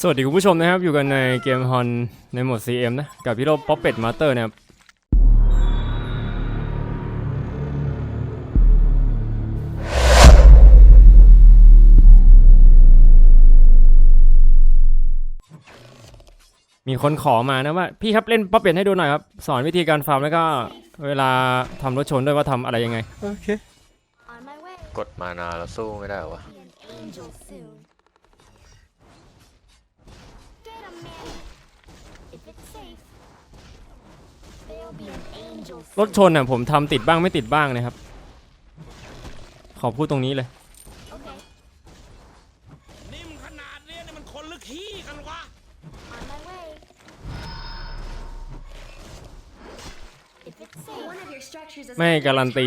สวัสดีคุณผู้ชมนะครับ อยู่กันในเกมฮอนในโหมด CM นะ กับพี่โรป๊อปเป็ดมาสเตอร์นะครับ มีคนขอมานะว่า พี่ครับเล่นป๊อปเป็ดให้ดูหน่อยครับ สอนวิธีการฟาร์มแล้วก็เวลาทำรถชนด้วยว่าทำอะไรยังไง โอเค On my way. กดมานาแล้วสู้ไม่ได้เหรอวะ Be an angel soon. รถชนอะผมทำติดบ้างไม่ติดบ้างนะครับ ขอพูดตรงนี้เลย Okay. นิ่มขนาดเนี้ยนี่มันคนลึกขี้กันวะ On my way. If it's safe, one of your structures is ไม่การันตี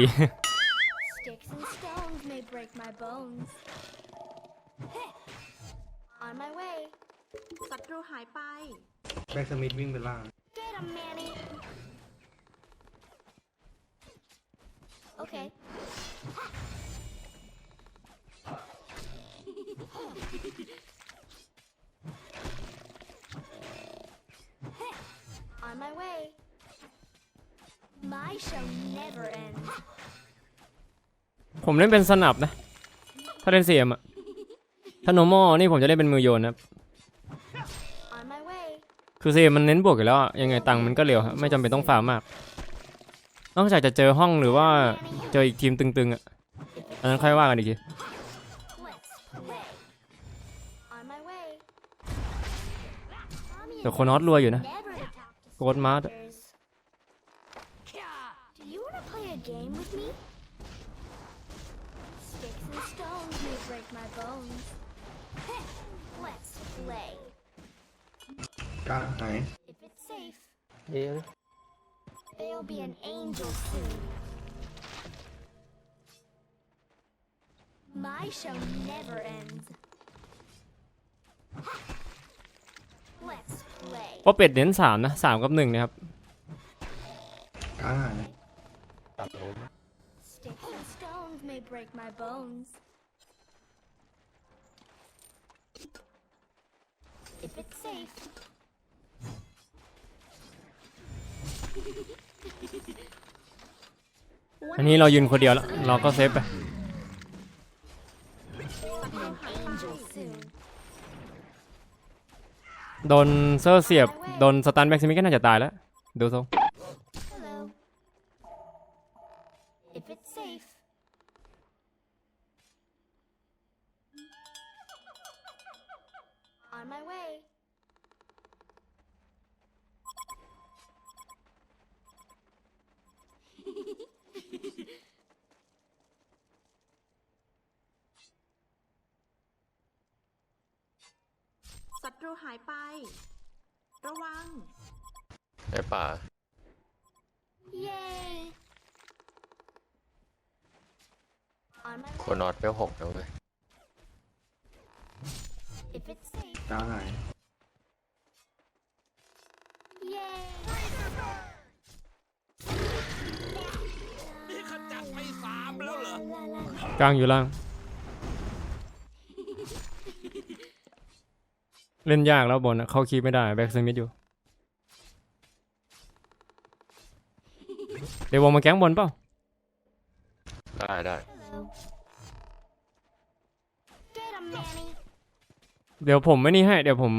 Sticks and stones may break my bones. On my way. ศัตรูหายไป แบ็กสมิธวิ่งไปล่าง Get 'em, Manny. Okay. On my way. My shall never end. ผมเล่นเป็นสนับนะ ถ้าเล่นเสียมอะถ้าโนมอนี่ผมจะเล่นเป็นมือโยนนะครับ On my way. คือเสียมมันเน้นบวกอยู่แล้วอะยังไงตังค์มันก็เร็วครับไม่จำเป็นต้องฟาร์มมาก นอกจากจะเจอห้องหรือว่าเจออีกทีมตึงๆอะอันนั้นค่อยว่ากันอีกที Let's play. On my way. แต่คนฮอตรวยอยู่นะ Never to talk to โกดมาร์ strangers. Do you want to play a game with me? Sticks and stones may break my bones. Let's play. กล้าไหน If it's safe, เดี๋ยว they'll be an angel soon. My show never ends. Let's play. เพราะเป็ดเน้นสามนะสามกับหนึ่งนะครับ กล้าไหน Sticks and stones may break my bones. If it's safe. อันนี้เรายืนคนเดียวแล้วเราก็เซฟไปโดนเซอร์เสียบโดนสตันแบ็กซิมิก็น่าจะตายแล้ว ดูทรง กลางอยู่ล่าง เล่นยากแล้วบนอะเข้าคีย์ไม่ได้ แบ็กซิมิกอยู่ เดี๋ยววงมาแก๊งบนเปล่า ได้ได้ Hello. Get 'em, Manny. เดี๋ยวผมไม่นี่ให้ เดี๋ยวผม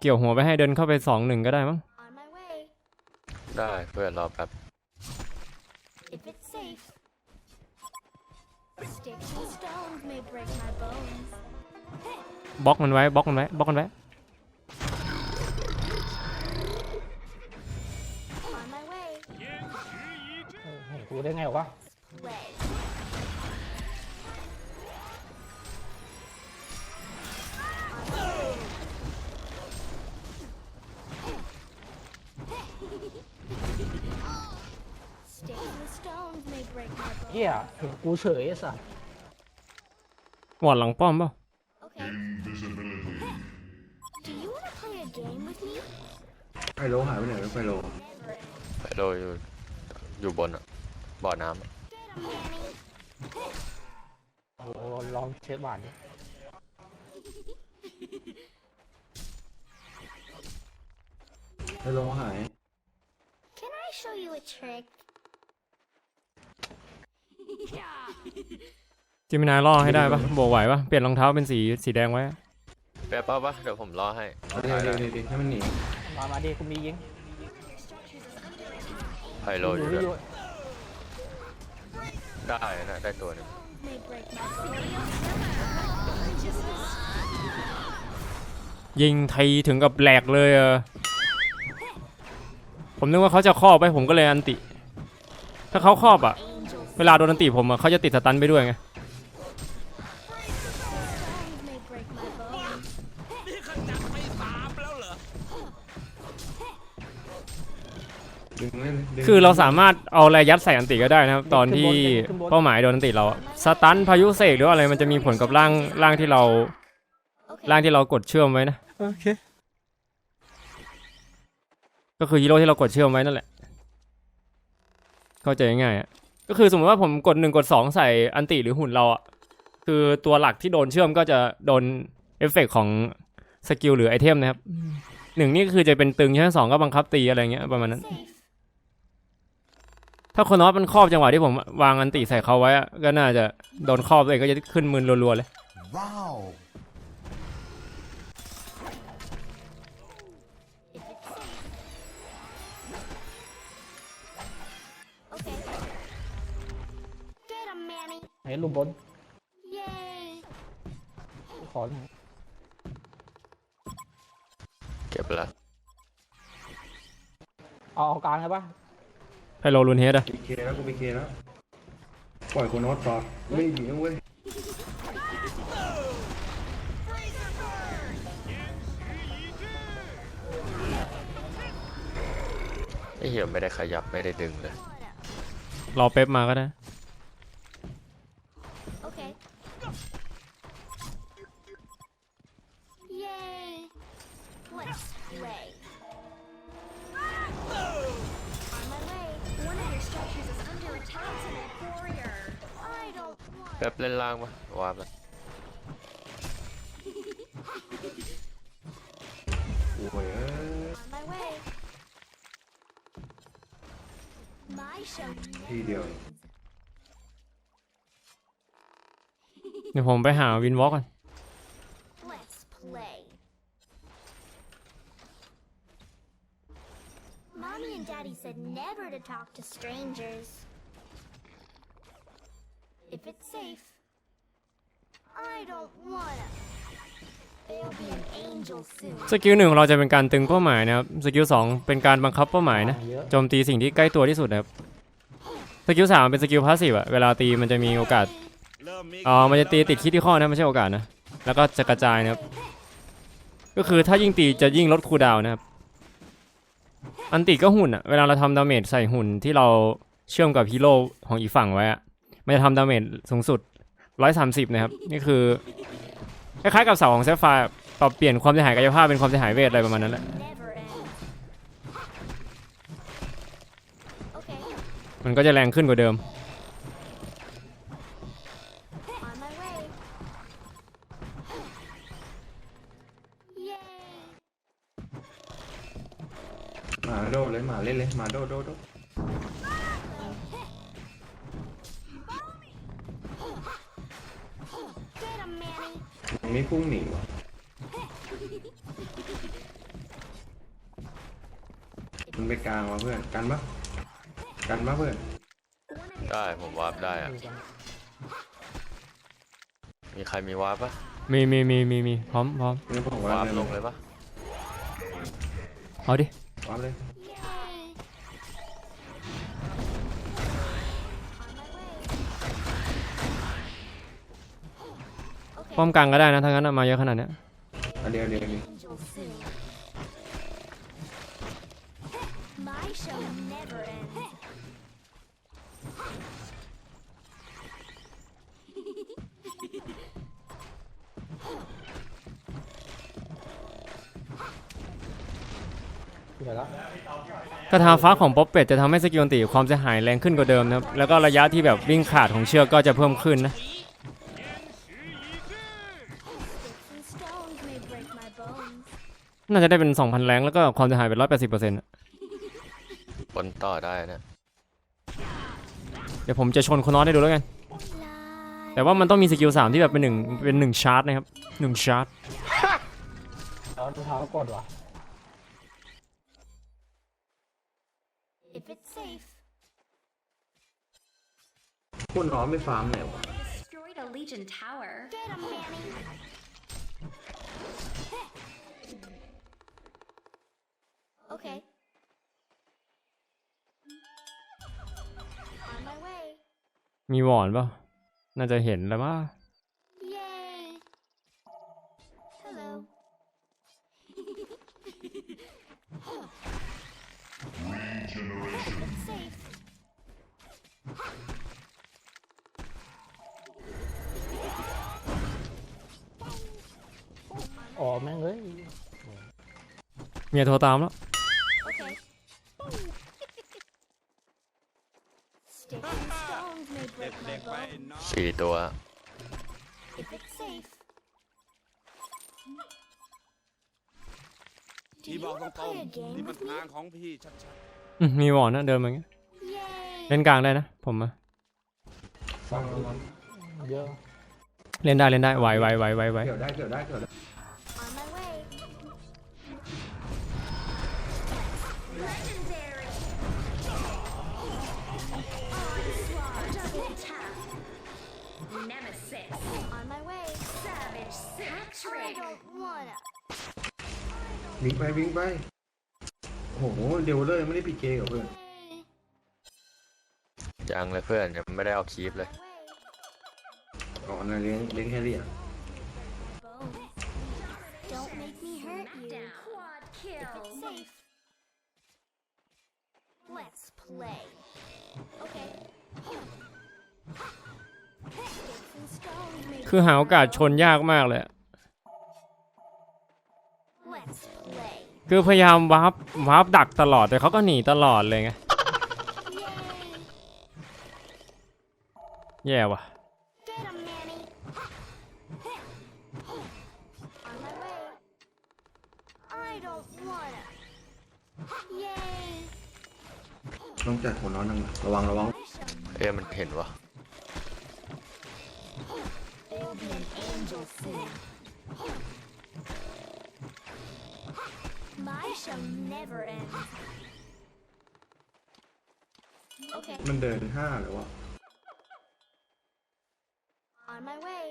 เกี่ยวหัวไปให้เดินเข้าไปสองหนึ่งก็ได้มั้ง On my way. ได้เพื่อนรอแป๊บ บล็อกมันไว้บล็อกมันไว้บล็อกมันไว้ On my way. เห็นกูได้ไงวะ Play. Sticks and stones may break my เฮีย bones. เห็นกูเฉยไอ้สัสหวอดหลังป้อมเปล่า Okay. Do you want to play a game with me? ไฟโลหายไปไหนแล้วไฟโล Never end. ไปโดยอยู่อยู่บนอะบ่อน้ำอะ Get 'em, Manny. โอ้โหลองเช็คบาทดิไอ้โลหาย Can I show you a trick? จิมินายล่อให้ได้ปะโบกไหวปะเปลี่ยนรองเท้าเป็นสีสีแดงไว้ แป๊บป่ะปะเดี๋ยวผมรอให้เดี๋ยวเดี๋ยวเดี๋ยวเดี๋ยวให้มันหนีมามาดิกูมียิงไพโลอยู่อยู่ด้วยอยู่ได้นะได้ตัวหนึง May break my bones. ยิงทีถึงกับแหลกเลยเออผมนึกว่าเขาจะครอบไปผมก็เลยอันติ ถ้าเขาครอบอะ Angels เวลาโดนอันติผมอะเขาจะติดสตันไปด้วยไง ดึงเล่นดึงคือเราสามารถเอาอะไรยัดใส่อันติก็ได้นะครับ ตอนที่เป้าหมายโดนอันติเราอะสตันพายุเสกหรือว่าอะไรมันจะมีผลกับร่างร่างที่เรา Okay. ร่างที่เรากดเชื่อมไว้นะ โอเคก็คือฮีโร่ที่เรากดเชื่อมไว้นั่นแหละ เข้าใจง่ายๆอะก็คือสมมติว่าผมกดหนึ่งกดสองใส่อันติหรือหุ่นเราอะคือตัวหลักที่โดนเชื่อมก็จะโดนเอฟเฟกต์ของสกิลหรือไอเทมนะครับหนึ่งนี่ก็คือจะเป็นตึงใช่ไหมสองก็บังคับตีอะไรเงี้ยประมาณนั้น Safe. ถ้าคนนอตมันครอบจังหวะที่ผมวางอันติใส่เขาไว้อะก็น่าจะโดนครอบเลยก็จะขึ้นมือรัวๆเลย Wow. If it's safe. Okay. Get him, Manny. เห็นรูปบน Yay. ขอหน่อยเก็บละเอาเอากลางเลยปะ ไพโลลูนเฮดอะมีเคแล้วกูมีเคแล้วปล่อยโคนอสต่อไม่หนีนะเว้ยไอ้เหี้ยไม่ได้ขยับไม่ได้ดึงเลย รอเป๊ปมาก็ได้ แป๊บเล่นล่างปะวาร์ปละโอ้ยเอ้ย on my way. My show ทีเดียว เดี๋ยวผมไปหาวินวอล์กก่อน Let's play. Mommy and Daddy said never to talk to strangers. If it's safe. I don't wanna. There'll be an angel soon. สกิลหนึ่งของเราจะเป็นการตึงเป้าหมายนะครับ สกิลสองเป็นการบังคับเป้าหมายนะเยอะโจมตีสิ่งที่ใกล้ตัวที่สุดนะครับ สกิลสามเป็นสกิลพาสซีฟอะเวลาตีมันจะมีโอกาสเริ่มมีอ๋อมันจะตีติดคิดที่ข้อนะไม่ใช่โอกาสนะ แล้วก็จะกระจายนะครับ ก็คือถ้ายิ่งตีจะยิ่งลดคูลดาวน์นะครับ อันติก็หุ่นอะเวลาเราทำดาเมจใส่หุ่นที่เราเชื่อมกับฮีโร่ของอีกฝั่งไว้อะ มันจะทำดาเมจสูงสุด 130 นะครับ นี่คือ คล้ายๆกับเสาของเซฟไฟปรับเปลี่ยนความเสียหายกายภาพเป็นความเสียหายเวทอะไรประมาณนั้นแหละ มันก็จะแรงขึ้นกว่าเดิม หมาโดดเลยหมาเล่นเลยหมาโดดโดดโดด มันไม่พุ่งหนีวะมันไปกลางวะเพื่อน กันปะกันปะเพื่อน ได้ผมวาร์ปได้อะอยู่กันมีใครมีวาร์ปปะมีมีมีมีมีพร้อมพร้อมนี่ผมวาว่าร์ปเลยลงเลยปะเอาดิ วาร์ปเลย ป้อมกลางก็ได้นะถ้างั้นอะมาเยอะขนาดเนี้ยอะเดี๋ยวเดี๋ยวเดี๋ยว Angel soon. My show never ends. เดี๋ยวแล้วกระทาฟ้าของป๊อปเป็ดจะทำให้สกิลอันติความเสียหายแรงขึ้นกว่าเดิมนะครับแล้วก็ระยะที่แบบวิ่งขาดของเชือกก็จะเพิ่มขึ้นนะ น่าจะได้เป็น2,000แรงแล้วก็ความเสียหายเป็น180%อบนต่อได้นะ เดี๋ยวผมจะชนคุณน้อยให้ดูแล้วกัน Fly. แต่ว่ามันต้องมีสกิล3ที่แบบเป็นหนึ่งเป็นหนึ่งชาร์จนะครับหนึ่งชาร์จแล้วดูเท้ากดว่ะ If it's safe. คุณน้องไม่ฟาร์มไหนวะ destroyed a Legion tower. Get him, Manny. Okay. On my way. มีวอนเปล่ะน่าจะเห็นแล้วว่า Yay. Hello. If it's safe. อ๋อแม่งเอ้ยเมียโทรตามแล้ว Okay. Sticks and stones may break my เด็กๆไป bones น้องสี่ตัว if it's safe. พี่บอกตรง play a ๆ game นี่มัน with me? ทางของพี่ชัดอืมมีวอนนะเดินมาอย่างเงี้ย Yay. เล่นกลางได้นะ ผมอะสองเยอะเล่นได้เล่นได้ไหวไหวไหวไหวไหวเกี่ยวได้เกี่ยวได้เกี่ยวได้ Satric. don't wanna. วิ่งไปวิ่งไป โอ้โห เดี๋ยวเลยไม่ได้พีเกกับเพื่อน Yay. ยังเลยเพื่อนยังไม่ได้เอาคีปเลย My way. ก่อนนะเลี้ยงเลี้ยงแฮร์รี่อะ Bones. Don't make me hurt you. Down. Quad If kill. it's safe. Let's play. Okay. Sticks and stones may คือหาโอกาสชนยากมากเลยอะ คือพยายามวาร์ปวาร์ปดักตลอดแต่เขาก็หนีตลอดเลยไง Yay. แย่ว่ะ Get him, Manny. On my way. I don't wanna. Yay. ต้องจัดหัวน้องนั่งหลังระวังระวัง I shall. เอ๊ะมันเห็นวะ My shall never end. Okay, มันเดินห้าหรือวะ on my way.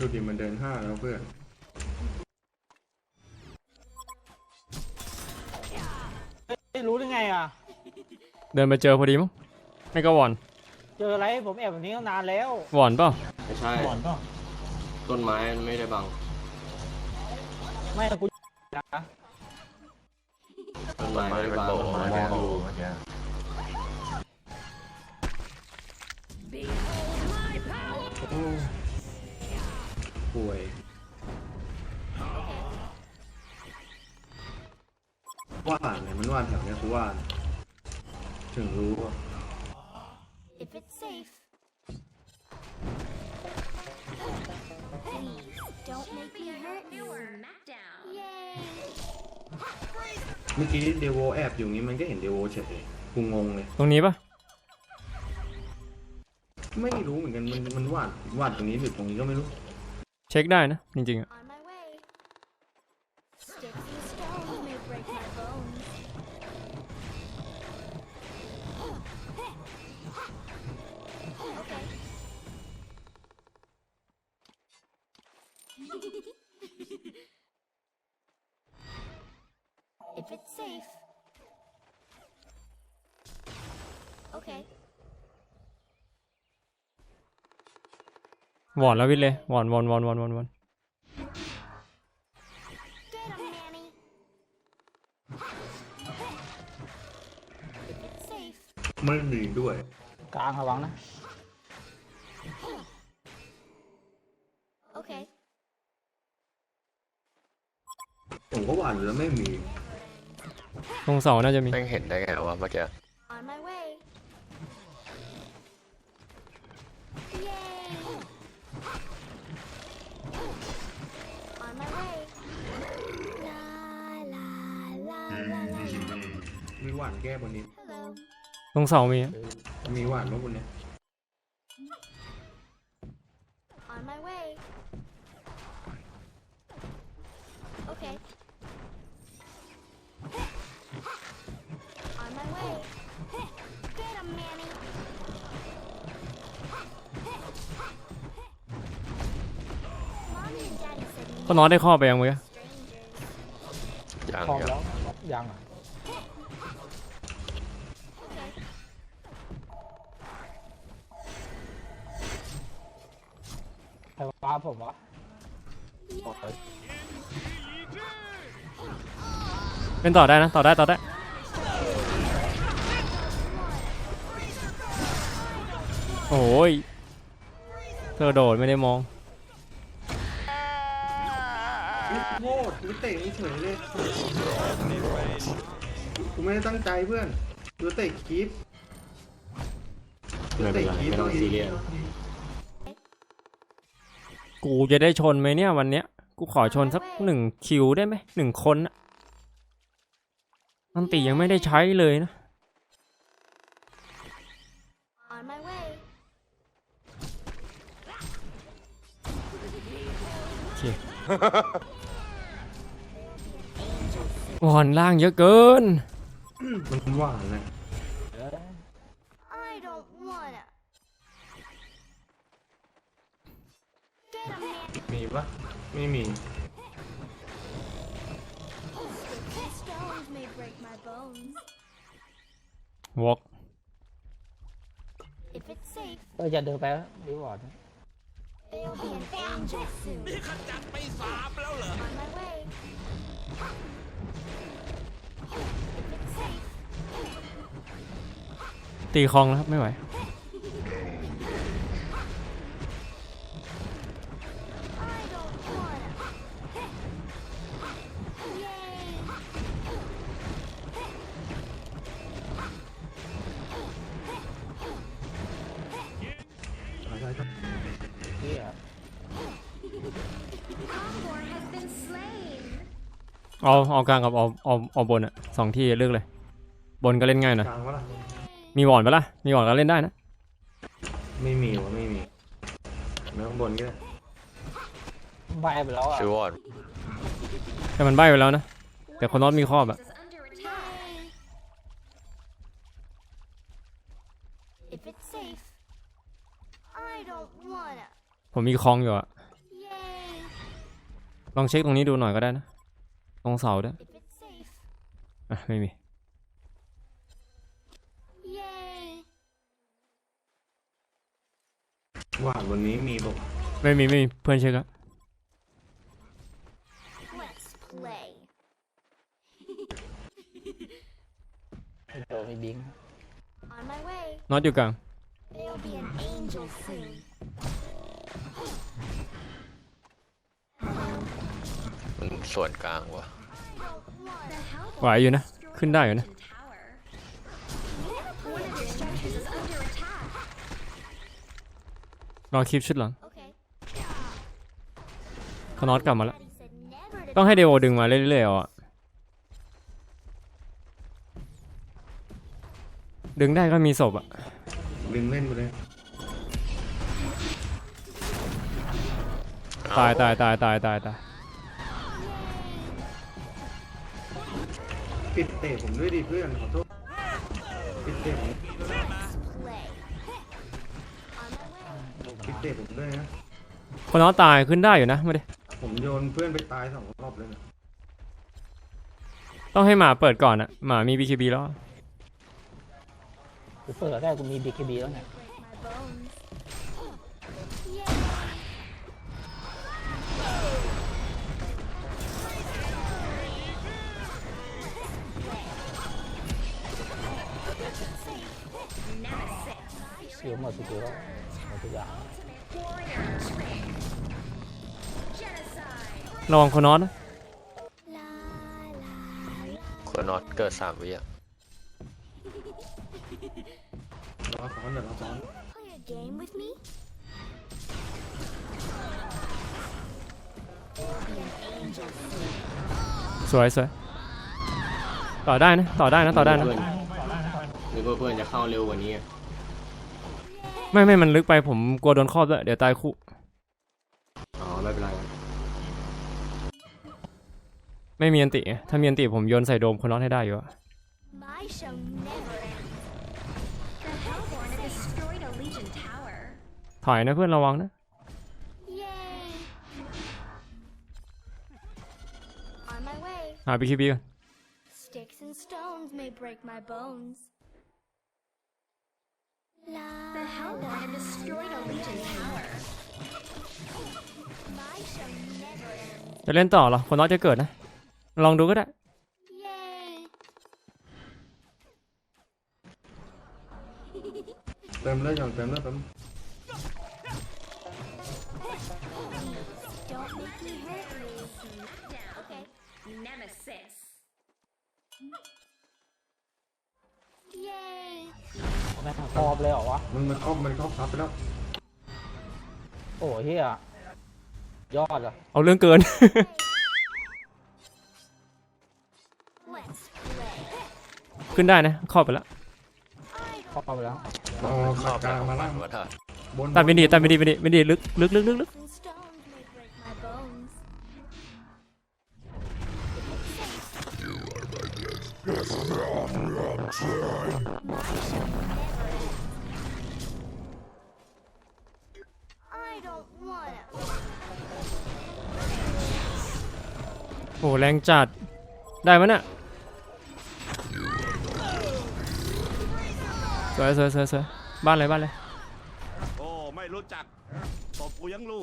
ดูดิมันเดินห้าแล้วเพื่อนไม่รู้ได้ไงอะ เดินมาเจอพอดีมั้งไม่ก็วอน เจออะไรผมแอบแบบนี้ตั้งนานแล้ววอนเปล่าไม่ใช่ก่อนก็ต้นไม้ไม่ได้บัง ไม่กูนะต้นไม้ไม่ได้บังต้นไม้มันโผล่โอ้ป่วย ว่านเนี่ยมันว่านแถวเนี้ยคือว่าน ถึงรู้ว่า If it's don't make me hurt you. Newer Smackdown. Yay. เมื่อกี้เดโวแอบอยู่งี้มันก็เห็นเดโวเฉยกูงงเลย ตรงนี้ปะไม่รู้เหมือนกันมันมันวาดวาดตรงนี้หรือตรงนี้ก็ไม่รู้ เช็คได้นะ จริงๆอะ วอนแล้ววิทย์เลยวอนวอนวอนวอนวอนวอน Get him, Manny. If it's safe. ไม่มีด้วย กลางระวังนะ Okay. ผมก็วาดอยู่แล้วไม่มีตรงเสาน่าจะมี แม่งเห็นได้ไงวะเมื่อกี้านแก้บนนี้ Hello. ตรงเสามีมีหวานไหมบนเนี้ย On my way. Okay. On my way. Get him, Manny. Mommy and Daddy said ก็น้อยได้ข้อไปยังเว้ย strangers. ยังพร้อมยังแล้ว ยังอะใครว้าผมวะเป็นต่อได้นะ ต่อได้ ต่อได้ โอ้ยเธอโดดไม่ได้มอง โง่กูเตะเฉยเลยกูไม่ได้ตั้งใจเพื่อนกูเตะคลิปไม่เป็นไรไม่ต้องซีเรียสกูจะได้ชนไหมเนี่ยวันเนี้ย กูขอชนสักหนึ่งคิวได้ไหมหนึ่งคนอะอันติยังไม่ได้ใช้เลยนะ On my way. วอนล่างเยอะเกิน มันหวานเลย I don't wanna. Get him, Manny. มีปะไม่มี Stones may break my bones. วอก If it's safe, ก็จะเดินไปดีกว่า they'll be an angel soon. นี่ขจัดไปสามแล้วเหรอ ตีคลองแล้วครับ ไม่ไหว เอาเอากลางกับเอาเอาเอาบนอะสองที่เลือกเลย บนก็เล่นง่ายหน่อยกลางวะล่ะมีวอนปะล่ะมีวอนก็เล่นได้นะไม่มีวะไม่มีแล้วข้างบนก็ได้ใบไปแล้วอะชื่อวอดแต่มันใบ้ไปแล้วนะแต่คนน็อตมีครอบอะ Yay! If it's safe, I don't wanna. ผมมีคลองอยู่อะ Yay! ลองเช็คตรงนี้ดูหน่อยก็ได้นะ ตรงเสาด้วย If it's safe, อะไม่มี yay! หวานวันนี้มีบอกไม่มีไม่มีเพื่อนเช็คแล้ว Let's play. โดนมีบิง On my way. น็อตอยู่กลาง ส่วนกลางวะไหวอยู่นะ ขึ้นได้อยู่นะ One of your structures is under attack. รอคลิปชุดหลัง Okay. เขาน็อตกลับมาแล้ว Daddy said never to ต้องให้เดโอดึงมาเรื่อยๆเอาอะดึงได้ก็มีศพอะดึงเล่นไปเลย ตายตายตายตายตายตาย ปิดเตะผมด้วยดิเพื่อนขอโทษปิดเตะผม play. On my way. ปิดเตะผมด้วยนะ คนน็อตตายขึ้นได้อยู่นะไม่ได้ผมโยนเพื่อนไปตายสองรอบเลยนะต้องให้หมาเปิดก่อนอะหมามี BKB แล้ว กูเปิดได้กูมีบีเคบีแล้วเนี่ย Break my bones. เสียหมดทุกตัวหมดทุกอย่างระวังคนน็อตนะ La la la. คนน็อตเกิดสามวิอะรอซ้อนเดี๋ยวรอซ้อน Play a game with me? They'll be an angel soon. สวยสวยต่อได้นะ ต่อได้นะ ต่อได้นะ เพื่อนนึกว่าเพื่อนจะเข้าเร็วกว่านี้อะ ไม่ไม่มันลึกไปผมกลัวโดนครอบด้วยเดี๋ยวตายคู่อ๋อไม่เป็นไรไม่มีอันติไงถ้ามีอันติผมโยนใส่โดมคนน็อตให้ได้อยู่อะ My show never ends. The Hellborn have destroyed a Legion tower. ถอยนะเพื่อนระวังนะ Yay! On my way. หาบีคีบีกัน Sticks and stones may break my bones. The Hellborn have destroyed a Legion tower. My show never ends. จะเล่นต่อเหรอ คนน็อตจะเกิดนะ ลองดูก็ได้ Yay! เติมเลือดก่อนเติมเลือดแป๊บ Don't แม่งครอบเลยเหรอวะ มันมันครอบมันครอบทับไปแล้ว โอ้เฮียยอดอะเอาเรื่องเกิน Let's play. ขึ้นได้นะครอบไปแล้ว I ครอบไปแล้วเอาครปาอกบกาแล้วมาฝัล่านงว่าถ้าบนตัดไปดีตัดไปดีไปดีไปดีลึกลึกลึกลึกลึก and stones may break my bones. My show โอ้แรงจัด ได้มั้ยน่ะสวยสวยสวยสวยบ้านเลยบ้านเลยโอ้ ไม่รู้จักตบกูยังลู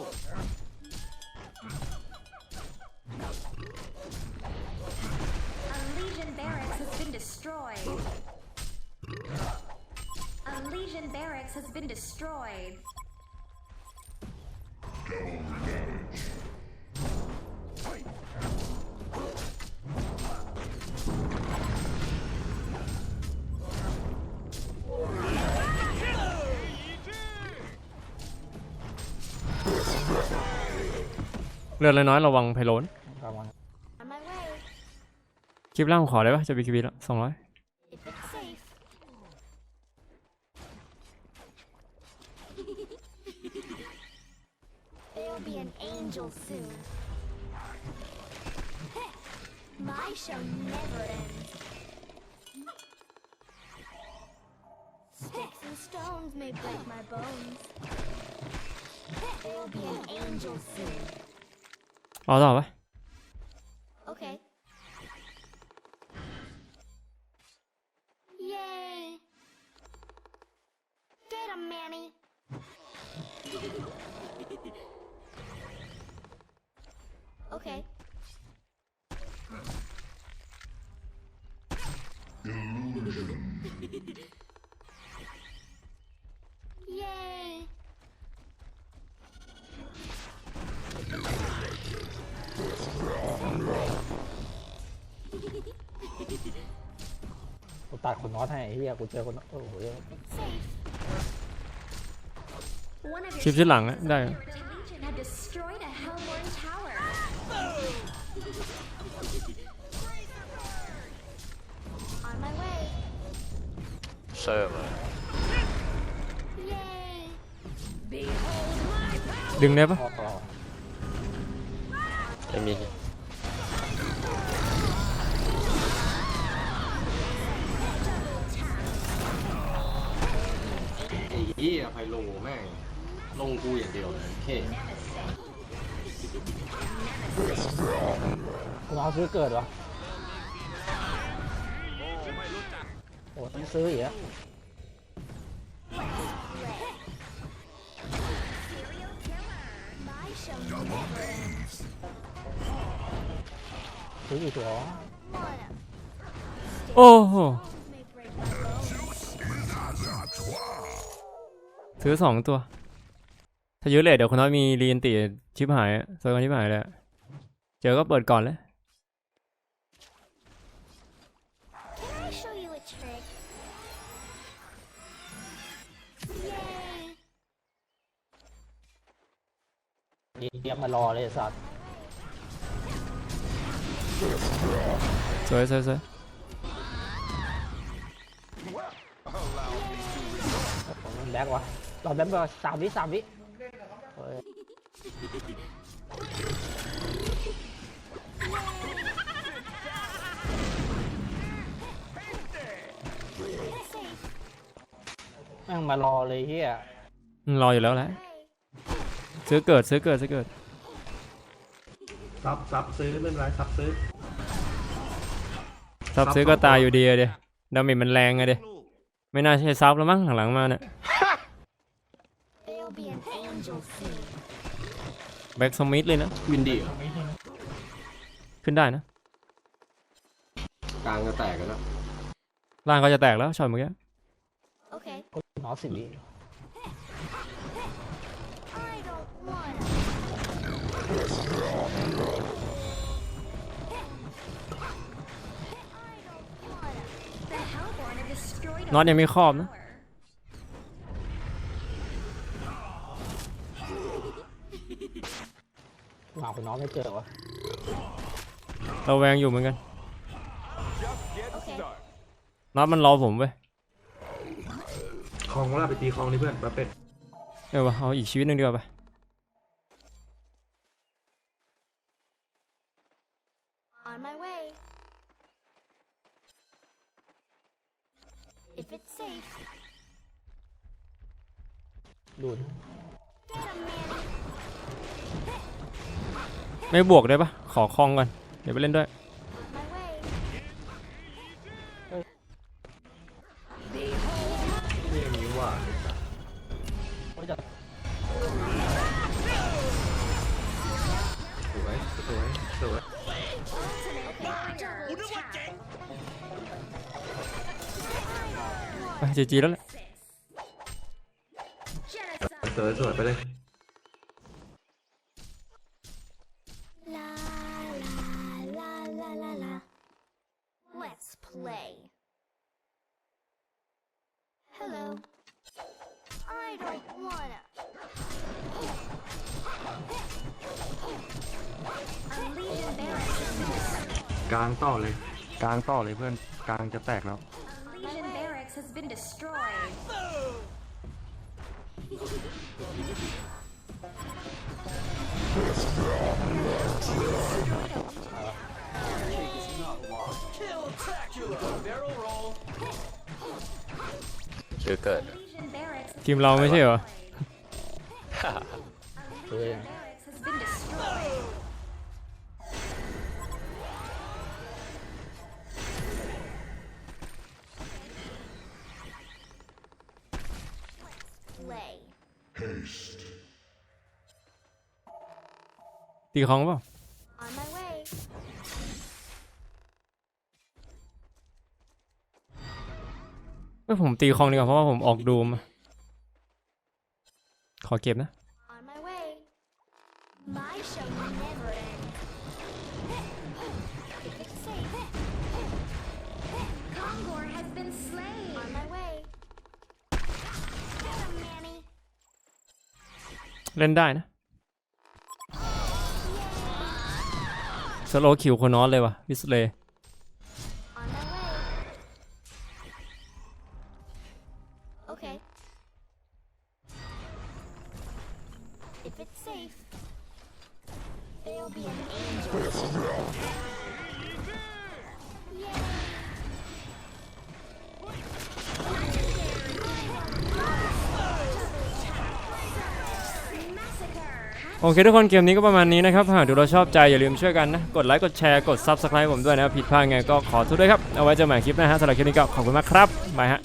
barracks has been destroyed. เลือดน้อยๆระวังไพโลนประมาณ On my way. คลิปล่างผมขอได้ปะจะบีคีบีแล้วสองร้อย There'll be an angel soon. เอาต่ นน็อตให้ไอ้เฮียกูเจอคนน็อตโอ้โหเหี้ย Safe. One of คลิปชุดหลังอะได้เซิร์ฟเลย Yay! ดึงได้ปะครอบเราไม่ มีไอ้เหี้ยไพโลแม่งลงกูอย่างเดียวเลยโอเคคุณเอาซื้อเกิดวะโอ้ไม่รู้จักโอ้ต้องซื้ออีกอะ My show never ends. ซื้ออีกตัว Wanna. โอ้โห ซื้อสองตัว ถ้าเยอะเลยเดี๋ยวคนน้อยมีรีนติชิปหายอะเซอร์กันชิปหายเลยอะเจอก็เปิดก่อนเลย Can I show you a trick? Yay! เตรียมมารอเลยไอ้สัตว์สวยสวยสวยผมมันแบ็กวะ ตอนแบ็กไปสามวิสามวิเฮ้ยแม่งมารอเลยเฮียรออยู่แล้วแหละซื้อเกิดซื้อเกิดซื้อเกิด ซับซับซื้อไม่เป็นไรซับซื้อ ซับซื้อก็ตายอยู่ดีอะเดียดาเมจมันแรงอะเดียลูกไม่น่าใช่ซับแล้วมั้งหลังๆมาเนี่ย They'll be an angel soon. แบ็กสมิธเลยนะ วินดีขึ้นได้นะ กลางจะแตกกันแล้วร่างก็จะแตกแล้วช็อตเมื่อกี้ Okay. หนอสิบวิ I don't wanna. The Hellborn have destroyed a น็อตยังมีครอบนะ หมาคุณน้องไม่เจอวะเราแวงอยู่เหมือนกัน Okay. น็อตมันรอผมเว้ยคลองว่าไปตีคลองนี่เพื่อนปลาเป็ดเออวะเอาอีกชีวิตหนึ่งดีกว่าไป On my way. If it's safe, ดูน get 'em, Manny. ไม่บวกได้ปะขอคลองก่อนเดี๋ยวไปเล่นด้วย สวยสวยสวยกูนึกว่าเจ๋งไปจีจีแล้วแหละสวยสวยไปเลย กลางต่อเลย กลางต่อเลยเพื่อนกลางจะแตกแล้ว A Legion barracks has been destroyed. ။ชื่อเกิด Legion barracks has ทีมเราไม่ใช่เหรอเฮ้ย barracks ตีคลองเปล่า On my way. เอ้ยผมตีคลองดีกว่าเพราะว่าผมออกดูมอะขอเก็บนะ On my way. My show never ends. If it's safe. Kongor has been slain. On my way. เล่นได้นะสโลคิวโคนอสเลยว่ะวิสเลย์ เคทุกคนเกมนี้ก็ประมาณนี้นะครับหากดูเราชอบใจอย่าลืมช่วยกันนะ กดไลค์ กดแชร์ กด Subscribe ผมด้วยนะผิดพลาดไงก็ขอโทษด้วยครับ เอาไว้เจอใหม่คลิปหน้าฮะสำหรับคลิปนี้ก็ขอบคุณมากครับบายฮะ